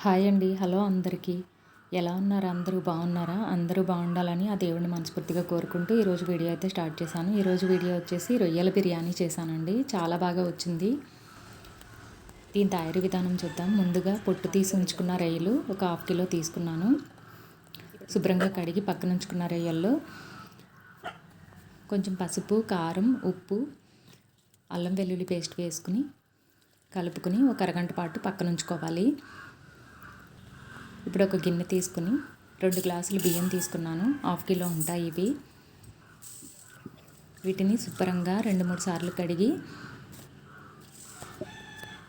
Hi అండి. Hello అందరికీ. ఎలా ఉన్నారు? అందరూ బాగున్నారా? అందరూ బాగుండాలని ఆ దేవుడిని మనస్ఫూర్తిగా కోరుకుంటూ ఈరోజు వీడియో అయితే స్టార్ట్ చేశాను. ఈరోజు వీడియో వచ్చేసి రొయ్యల బిర్యానీ చేశానండి. చాలా బాగా వచ్చింది. దీని తయారీ విధానం చూద్దాం. ముందుగా పొట్టు తీసి ఉంచుకున్న రొయ్యలు ఒక హాఫ్ కిలో తీసుకున్నాను. శుభ్రంగా కడిగి పక్కన ఉంచుకున్న రొయ్యల్లో కొంచెం పసుపు కారం ఉప్పు అల్లం వెల్లుల్లి పేస్ట్ వేసుకుని కలుపుకుని ఒక అరగంట పాటు పక్కన ఉంచుకోవాలి. ఇప్పుడు ఒక గిన్నె తీసుకుని రెండు గ్లాసులు బియ్యం తీసుకున్నాను. హాఫ్ కిలో ఉంటాయి ఇవి. వీటిని శుభ్రంగా రెండు మూడు సార్లు కడిగి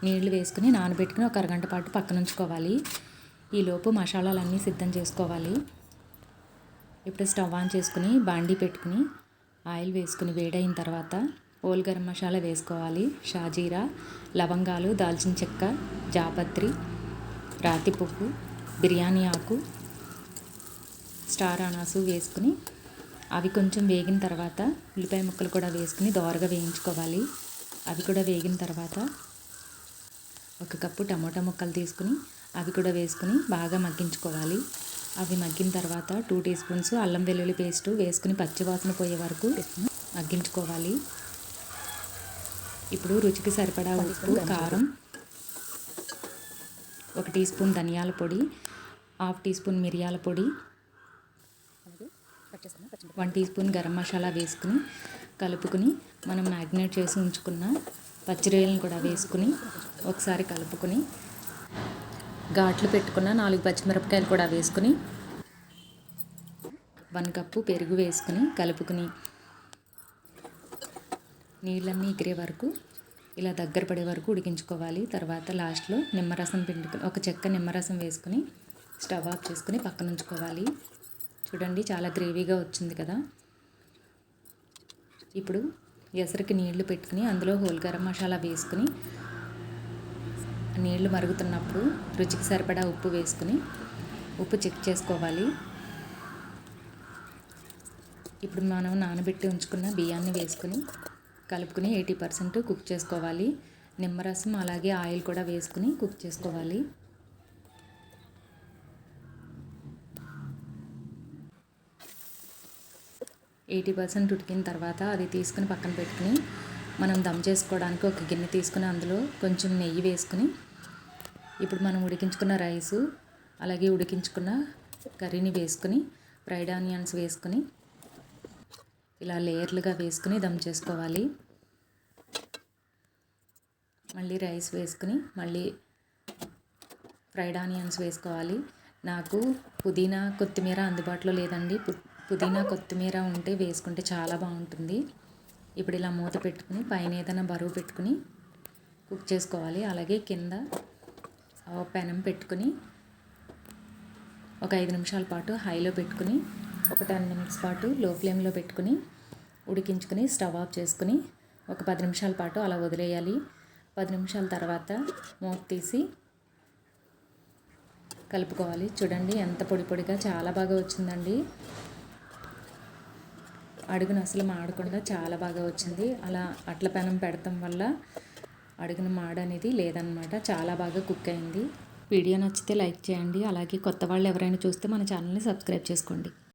నీళ్ళు వేసుకుని నానబెట్టుకుని ఒక అరగంట పాటు పక్కన ఉంచుకోవాలి ఈలోపు మసాలాలన్నీ సిద్ధం చేసుకోవాలి. ఇప్పుడు స్టవ్ ఆన్ చేసుకుని బాండీ పెట్టుకుని ఆయిల్ వేసుకుని వేడైన తర్వాత ఓల్ గరం మసాలా వేసుకోవాలి. షాజీరా లవంగాలు దాల్చిన చెక్క జాపత్రి రాతి పువ్వు బిర్యానీ ఆకు స్టార్ అనాసు వేసుకుని అవి కొంచెం వేగిన తర్వాత ఉల్లిపాయ ముక్కలు కూడా వేసుకుని దోరగా వేయించుకోవాలి. అవి కూడా వేగిన తర్వాత ఒక కప్పు టమోటా ముక్కలు తీసుకుని అవి కూడా వేసుకుని బాగా మగ్గించుకోవాలి. అవి మగ్గిన తర్వాత టూ టీ స్పూన్స్ అల్లం వెల్లుల్లి పేస్టు వేసుకుని పచ్చివాసన పోయే వరకు మగ్గించుకోవాలి. ఇప్పుడు రుచికి సరిపడా ఉప్పు కారం ఒక టీ స్పూన్ ధనియాల పొడి హాఫ్ టీ స్పూన్ మిరియాల పొడి. One tea spoon garam masala వేసుకుని కలుపుకుని మనం మ్యాగ్నేట్ చేసి ఉంచుకున్న పచ్చిరొయ్యలను కూడా వేసుకుని ఒకసారి కలుపుకొని ఘాట్లు పెట్టుకున్న నాలుగు పచ్చిమిరపకాయలు కూడా వేసుకుని వన్ కప్పు పెరుగు వేసుకుని కలుపుకుని నీళ్ళన్నీ ఎగిరే వరకు ఇలా దగ్గర పడే వరకు ఉడికించుకోవాలి. తర్వాత లాస్ట్లో నిమ్మరసం పిండుకుని ఒక చెక్క నిమ్మరసం వేసుకుని స్టవ్ ఆఫ్ చేసుకుని పక్కన ఉంచుకోవాలి. చూడండి చాలా గ్రేవీగా వచ్చింది కదా. ఇప్పుడు ఎసరికి నీళ్ళు పెట్టుకుని అందులో హోల్ గరం మసాలా వేసుకుని నీళ్ళు మరుగుతున్నప్పుడు రుచికి సరిపడా ఉప్పు వేసుకుని ఉప్పు చెక్ చేసుకోవాలి. ఇప్పుడు మనం నానబెట్టి ఉంచుకున్న బియ్యాన్ని వేసుకుని కలుపుకుని ఎయిటీ పర్సెంట్ కుక్ చేసుకోవాలి. నిమ్మరసం అలాగే ఆయిల్ కూడా వేసుకుని కుక్ చేసుకోవాలి. ఎయిటీ పర్సెంట్ ఉడికిన తర్వాత అది తీసుకుని పక్కన పెట్టుకుని మనం దమ్ చేసుకోవడానికి ఒక గిన్నె తీసుకుని అందులో కొంచెం నెయ్యి వేసుకుని ఇప్పుడు మనం ఉడికించుకున్న రైసు అలాగే ఉడికించుకున్న కర్రీని వేసుకుని ఫ్రైడ్ ఆనియన్స్ వేసుకుని ఇలా లేయర్లుగా వేసుకుని దమ్ చేసుకోవాలి. మళ్ళీ రైస్ వేసుకుని మళ్ళీ ఫ్రైడ్ ఆనియన్స్ వేసుకోవాలి. నాకు పుదీనా కొత్తిమీర అందుబాటులో లేదండి. పుదీనా కొత్తిమీర ఉంటే వేసుకుంటే చాలా బాగుంటుంది. ఇప్పుడు ఇలా మూత పెట్టుకుని పైన ఏదైనా బరువు పెట్టుకుని కుక్ చేసుకోవాలి. అలాగే కింద పెనం పెట్టుకుని ఒక ఐదు నిమిషాల పాటు హైలో పెట్టుకుని ఒక టెన్ మినిట్స్ పాటు లో ఫ్లేమ్లో పెట్టుకుని ఉడికించుకుని స్టవ్ ఆఫ్ చేసుకుని ఒక పది నిమిషాల పాటు అలా వదిలేయాలి. పది నిమిషాల తర్వాత మూత తీసి కలుపుకోవాలి. చూడండి ఎంత పొడి పొడిగా చాలా బాగా వచ్చిందండి. అడుగున అసలు మాడకుండా చాలా బాగా వచ్చింది. అలా అట్ల పెనం పెడతాం వల్ల అడుగున మాడ అనేది లేదనమాట చాలా బాగా కుక్ అయింది. వీడియో నచ్చితే లైక్ చేయండి. అలాగే కొత్త వాళ్ళు ఎవరైనా చూస్తే మన ఛానల్ని సబ్స్క్రైబ్ చేసుకోండి.